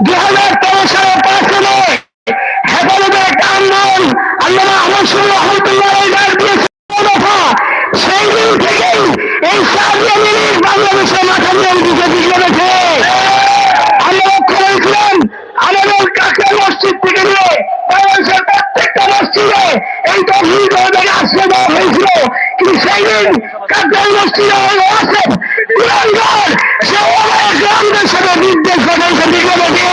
দুই হাজার তেরো সালে পাঁচ সালে হেফাজতের একটা আন্দোলন আল্লামা আহমদ রহমতুল্লাহ দফা। সেই দিন থেকেই করেছিলাম, আমাদের কাছে মসজিদ থেকে নিয়ে বাংলাদেশের প্রত্যেকটা মসজিদে এই তহবিল হয়েছিল। কিন্তু সেই দিন কাকরাই সে গ্রামদের সাথে নির্দেশ করেছে বিগতকে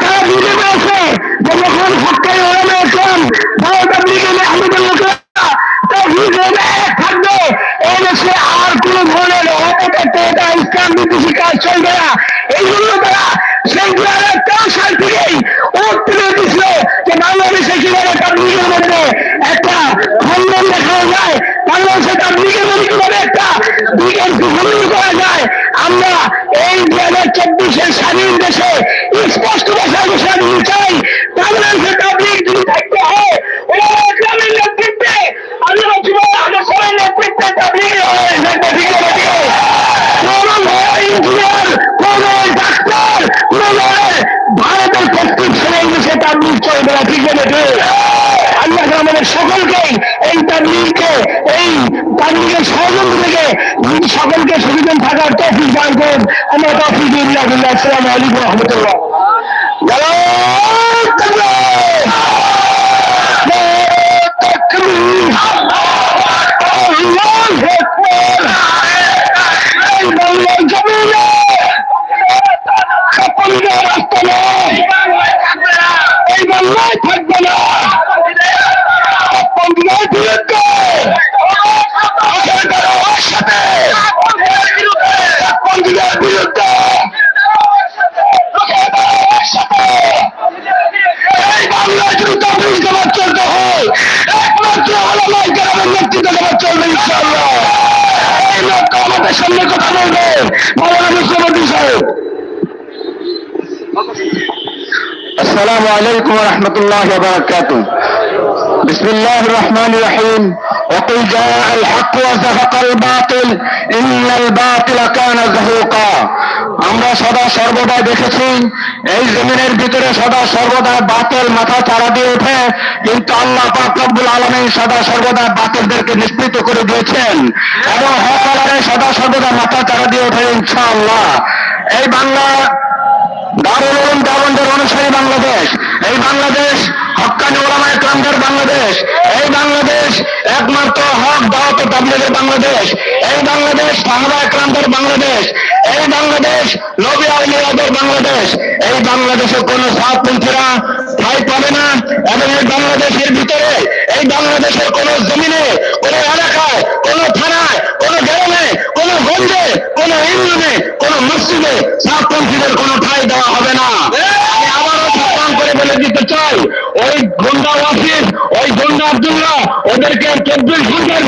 তারা বুঝে পেয়েছে যে যখন হকাই ওরামে ইসলাম ভারতের থাকবে এই দেশে আর কোন ধরনের অপতত্ত্ব এটা ইসলাম বিদ্বেষী এই জন্য তারা সেই দু হাজার তেরো সাল থেকেই তুলে দিছিল যে বাংলাদেশে কীভাবে তাবলিগের মধ্যে একটা খণ্ডন দেখানো যায়, বাংলাদেশে তাবলিগের মধ্যে কীভাবে একটা আমরা এই দু হাজার চব্বিশের দেশে স্পষ্ট চাই বাংলাদেশে তাবলিগ যদি থাকতে হয় ওরা ইসলামের নেতৃত্বে আল্লাহ জীবন সবাই নেতৃত্বে ডাক্তার ভারতের প্রত্যেক সময় দেশে তাবলিগ চলবে না ঠিক আছে আল্লাহ আমাদের সকলকেই এই তাবলিগকে এই তাবলিগের ষড়যন্ত্র থেকে সকলকে সচেতন থাকার তফিক দান করুন। আমরা তফিক আসসালামু আলাইকুম রহমতুল্লাহ এই বাংলায় থাকবে না পন্ডিতের বিরুদ্ধে সাথে পন্ডিতের বিরুদ্ধে এই বাংলায় যদি তফিল জবাব চলতে হয় একমাত্র আলামাই গ্রামের নেতৃত্ব জবাব চলবে ইনশাআল্লাহ এই লোক আমাদের সামনে কথা বলবে মৌলানা মুসলমান সাহেব السلام عليكم ورحمة الله وبركاته بسم الله الرحمن الرحيم وقل جاء الحق وزهق الباطل إن الباطل كان زهوقا আমরা সদা সর্বদা দেখেছি এই জমিনের ভিতরে সদা সর্বদা বাতিল মাথা চারা দিয়ে ওঠে কিন্তু আল্লাহ পাক রব্বুল আলমী সদা সর্বদা বাতিলদেরকে নিষ্পৃত করে দিয়েছেন এবং হকালারে সদা সর্বদা মাথা চারা দিয়ে ওঠে ইনশাআল্লাহ এই বাংলা দারুল উলুম অনুসারী বাংলাদেশ। এই বাংলাদেশ হক্কানি ওলামা বাংলাদেশ। এই বাংলাদেশ একমাত্র হক, দাওয়াত তাবলিগের বাংলাদেশ। এই বাংলাদেশ সাহাবা ইকরামদের বাংলাদেশ। এই বাংলাদেশ নবী আউলিয়াদের বাংলাদেশ। এই বাংলাদেশে কোন সাতপন্থীরা ঠাই পাবে না। এবং এই বাংলাদেশের ভিতরে, এই বাংলাদেশের কোন জমিনে, কোন এলাকায়, কোন থানায়, কোন গ্রামে, কোন গঞ্জে, কোন ইউনিয়নে, কোন মসজিদে সাতপন্থীদের কোন ঠাই দেওয়া হবে না। ওই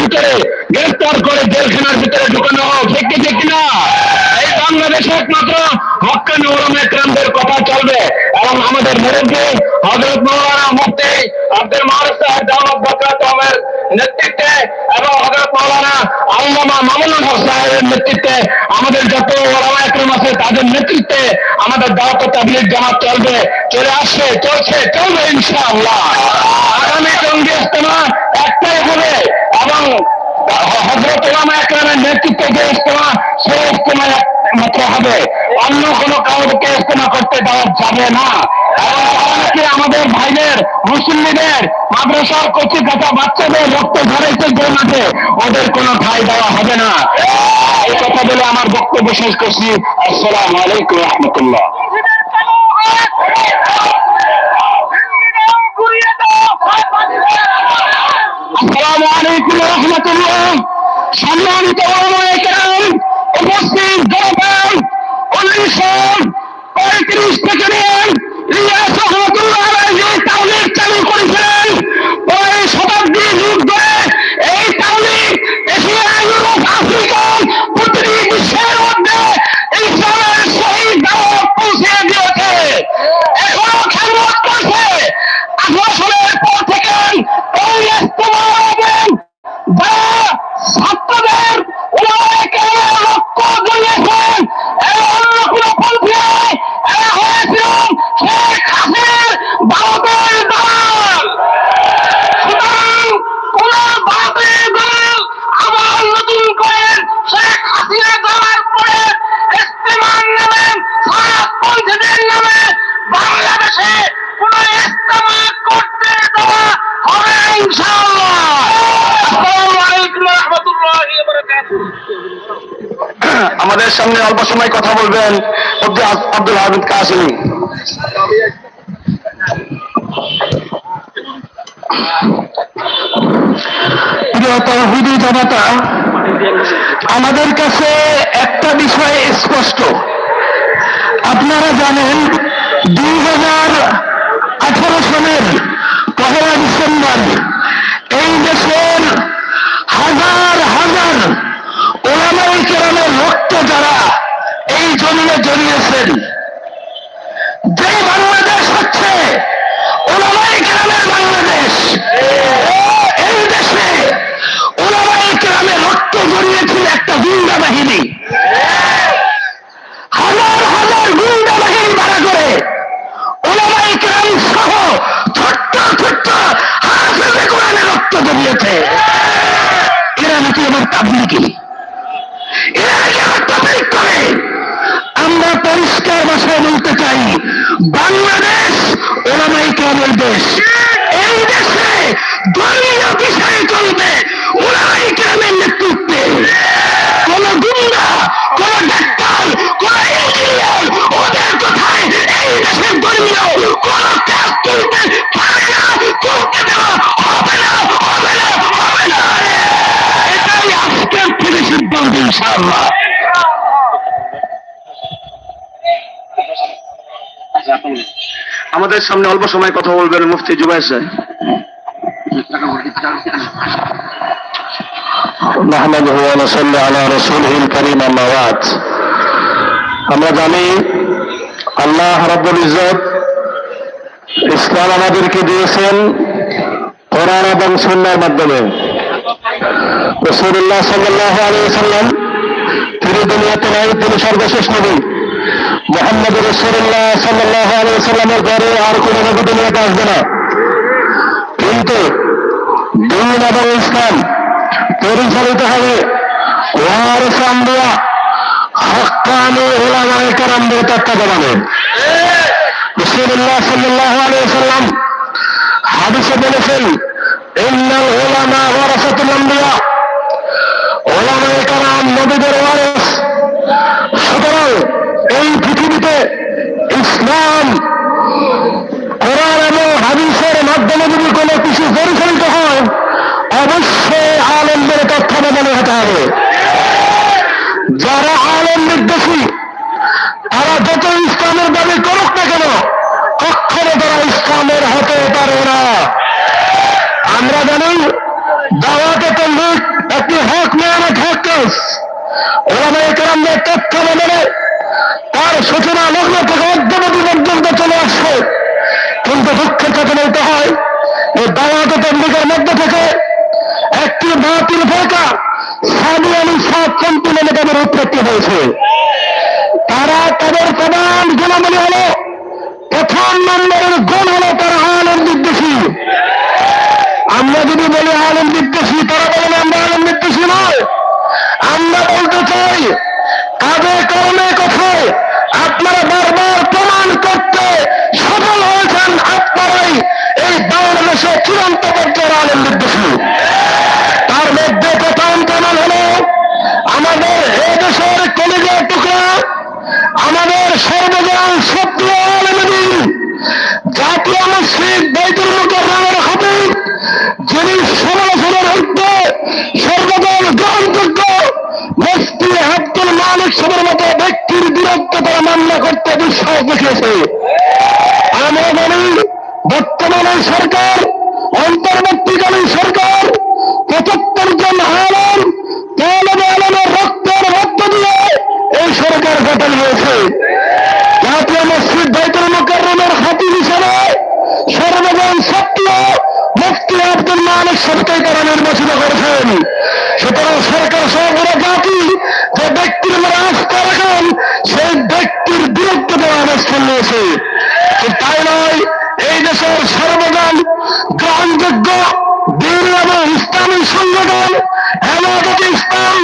ভিতরে করে ভিতরে ঢুকানো হোক। ঠিক না? এই বাংলাদেশে একমাত্র হকানি ওরম একরামদের চলবে এবং আমাদের মুরব্বী হজরত মৌলানা মুফতি আব্দুল মারুফ সাহেব দাওয়াত বকরাতমের নেতৃত্বে এবং হজরত মৌলানা আল্লামা মামুনুল হক সাহেবের নেতৃত্বে আমাদের যত ওলামা একরাম আছে তাদের নেতৃত্বে আমাদের দাওয়াত তাবলিগ জামাত চলবে, চলে আসছে চলছে, চলবে ইনশাআল্লাহ। আগামী জঙ্গি ইস্তেমা একটাই হবে এবং হজরত ওলামা একরামের নেতৃত্বে যে ইস্তেমা সেই ইস্তেমা মাত্র হবে। অন্য কোনো কাউকে ইস্তেমা করতে দেওয়া যাবে না। আমাদের ভাইদের মুসলিমদের মাদ্রাসার কচি কাটা বাচ্চাদের রক্ত ধরেছে মাঠে। ওদের কোনো ঠাই দেওয়া হবে না। এই কথা বলে আমার বক্তব্য শেষ করছি। আসসালামু আলাইকুম রহমতুল্লাহ। আসসালামু আলাইকুম রহমতুল্লাহ। সম্মানিত উপস্থিত উনিশশো পঁয়ত্রিশ থেকে নিয়ে ইলিয়াস রহমতুল্লাহ আলাইহি তাওলীগ চালু করেছিলেন প্রায় শতাব্দী যুগ ধরে এই তাওলীগ এশিয়া ইউরোপ আফ্রিকা প্রতিটি বিশ্বের মধ্যে ইসলামের সেই দাওয়াত পৌঁছে দিয়েছে এখনও খেদমত করছে আঠারো সালের পর থেকে এই ইস্তেমা এবং যারা ছাত্রদের ওলামায়ে কেরামের রক্ত জড়িয়েছেন এরা অন্য কোনো পন্থী নয়, এরা হয়েছে আমাদের সামনে অল্প সময় কথা বলবেন আব্দুল হামিদ কাসিমি। আমাদের কাছে একটা বিষয় স্পষ্ট। আপনারা জানেন, দুই হাজার আঠারো সনের পহেলা ডিসেম্বর এই দেশের হাজার হাজার ওলামাই কেরামের রক্ত যারা এই জমিনে জড়িয়েছেন, যে বাংলাদেশ হচ্ছে ওলামাই কেরামের বাংলাদেশ। এই দেশে ওলামাই কেরামের রক্ত জড়িয়েছিল একটা গুন্ডা বাহিনী। পরিষ্কার ভাষায় বলতে চাই, বাংলাদেশ ওলামাই কেরামের দেশ। এই দেশে ধর্মীয় বিষয়ে চলবে ওলামাই কেরামের নেতৃত্বে। কোন গুন্ডা, কোন ডাক্তার, কোন ইঞ্জিনিয়ার ওদের কোথায় এই দেশের ধর্মীয় কোন কাজ চলতে পারে ইনশাআল্লাহ। আমাদের সামনে অল্প সময় কথা বলবেন মুফতি জুবাইর সাহেব نحمده ونصلي على رسوله الكريم أما بعد আমরা জানি আল্লাহ রাব্বুল ইজ্জত ইসলাম আমাদেরকে দিয়েছেন কোরআন এবং সুন্নার মাধ্যমে রসুল্লাহ সাল্লাহ আলিয়া সাল্লাম তিনি দুনিয়াতে নাই তিনি সর্বশেষ নবী মোহাম্মদ সাল্লাহ আর কোন নবী আসবে না। কিন্তু দিন ইসলাম পরিচালিত হবে। কেরামদের তত্ত্বাবধানে। রাসূলুল্লাহ সাল্লাল্লাহু আলাইহি সাল্লাম হাদিসে বলেছেন উলামা ওয়ারাসাতুল ওলামায়ে কেরাম নবীদের ওয়ারিস যদি কোনো কিছু পরিচালিত হয়, অবশ্যই আনন্দের তত্ত্বাবধানে হতে হবে। যারা আলম নির্দেশী, তারা যত ইসলামের দাবি করুক না কেন, কখনো তারা ইসলামের হতে পারে না। আমরা জানি, দাওয়াতে তন্দিক একটি হক মেয়ানত হক কেস। ওলামাই কেরামদের তার সূচনা লগ্ন থেকে অদ্যবধি পর্যন্ত চলে আসছে কিন্তু দুঃখের সাথে বলতে হয় এই দাওয়াত তবলিগের মধ্যে থেকে একটি বাতিল ফেকা সাদি আলী সাদ সম্পূর্ণ তাদের উৎপত্তি হয়েছে। তারা তাদের প্রধান গুণাবলী হল, প্রথম নম্বরের গুণ হল তারা আলম বিদ্বেষী। আমরা যদি বলি আলম বিদ্বেষী, তারা বলেন আমরা আলম বিদ্বেষী নয় আমরা বলতে চাই কাজে কর্মে কথায় আপনারা বারবার প্রমাণ করতে সফল হয়েছেন আপনারাই এই বাংলাদেশে চূড়ান্ত পর্যায়ের আলম বিদ্বেষী। তার মধ্যে প্রথম প্রমাণ হল আমাদের এই দেশের কলেজের টুকরা, আমাদের সর্বজন সক্রিয় জাতীয় মসজিদ বৈতুল মুখের খতিব যিনি সমালোচনার ঊর্ধ্বে সর্বদল গ্রহণযোগ্য, মুফতি আব্দুল মালিক সবের মতো ব্যক্তির বিরুদ্ধে তারা মামলা করতে দুঃসাহস দেখিয়েছে। আমরা জানি বর্তমানে সরকার, অন্তর্বর্তীকালীন সরকার পঁচাত্তর জন আলম তালেব আলমের রক্তের মধ্য দিয়ে এই সরকার গঠন হয়েছে। জাতীয় মসজিদ বাইতুল মুকাররমের খাতিব হিসেবে সর্বজন সক্রিয় মুফতি আব্দুল মালিক সবকে তারা নির্বাচিত করেছেন। সুতরাং সরকার সহগুলো জাতি যে ব্যক্তির আস্থা রাখেন, সেই ব্যক্তির বিরুদ্ধে দেওয়া অবস্থান নিয়েছে দেশের সর্বজন গ্রহণযোগ্য দিন এবং ইসলামী সংগঠন হেমাদত ইসলাম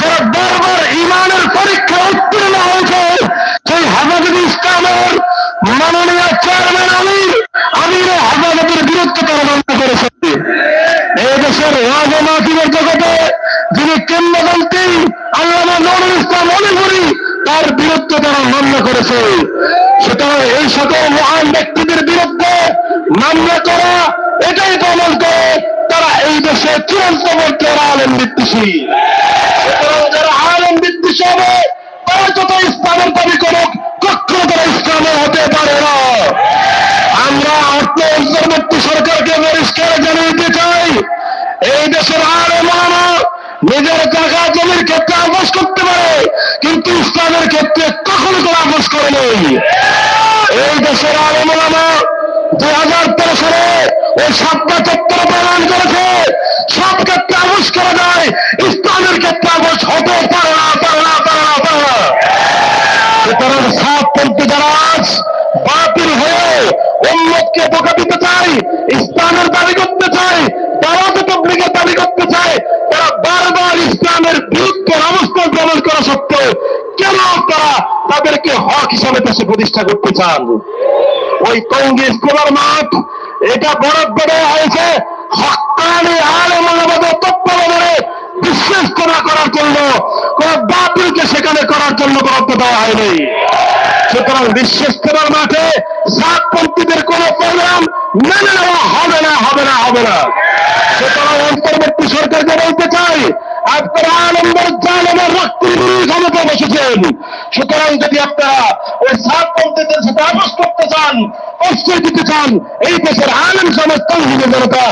যারা বারবার ইমানের পরীক্ষা উত্তীর্ণ হয়েছে, সেই হেমাদত ইসলামের মাননীয় চেয়ারম্যান আমির আমির হেমাদতের বিরুদ্ধে তারা মামলা করেছে। এই দেশের জগতে যিনি কিংবদন্তি আল্লামা নুরুল ইসলাম অলিম পরিচালনা করেছে। সুতরাং এই সকল মহান ব্যক্তিদের বিরুদ্ধে মামলা করা এটাই প্রমাণ করে তারা এই দেশে চূড়ান্ত পর্যায়ের আলেম বিদ্বেষী সুতরাং যারা আলেম বিদ্বেষী হবে, তারা যত ইসলামের দাবি করুক, কখনো তারা ইসলামের হতে পারে না। আমরা অন্তর্বর্তী সরকারকে পরিষ্কার জানিয়ে দিতে চাই, এই দেশের আরে নিজের জায়গা জমির ক্ষেত্রে আপোষ করতে পারে, কিন্তু ইসলামের ক্ষেত্রে কখনো কোনো আপোষ করে নেই। এই দেশের আলে মানা দুই হাজার তেরো সালে ওই সাতটা চত্বর প্রমাণ করেছে। সব ক্ষেত্রে আপোষ করা যায় ইসলামের ক্ষেত্রে আপোষ হতে পারে না পারে না সুতরাং সাতপন্থী যারা আজ বাতিল হয়ে উন্মতকে বোকা দিতে চাই ইসলামের দাবি করতে চাই তারা তো তবলিগের দাবি করতে চায়, তারা বারবার ইসলামের বিরুদ্ধে অবস্থান গ্রহণ করা সত্ত্বেও কেন তারা তাদেরকে হক হিসাবে দেশে প্রতিষ্ঠা করতে চান? ওই টঙ্গী স্কুলের মাঠ, এটা বরফ দেওয়া হয়েছে হকানি আলে মানবাদের তত্ত্বাবধানে বিশ্বাস করা করার জন্য, কোন বাতিলকে সেখানে করার জন্য বরাদ্দ দেওয়া হয়নি। সুতরাং বিশ্বস্তরার মাঠে সাতপন্থীদের কোন প্রোগ্রাম মেনে নেওয়া হবে না হবে না হবে না। সুতরাং অন্তর্বর্তী সরকারকে বলতে চাই আপনারা বসেছেন। সুতরাং যদি ওই চান এই দেশের আলেম সমাজ তৌহিদের জনতা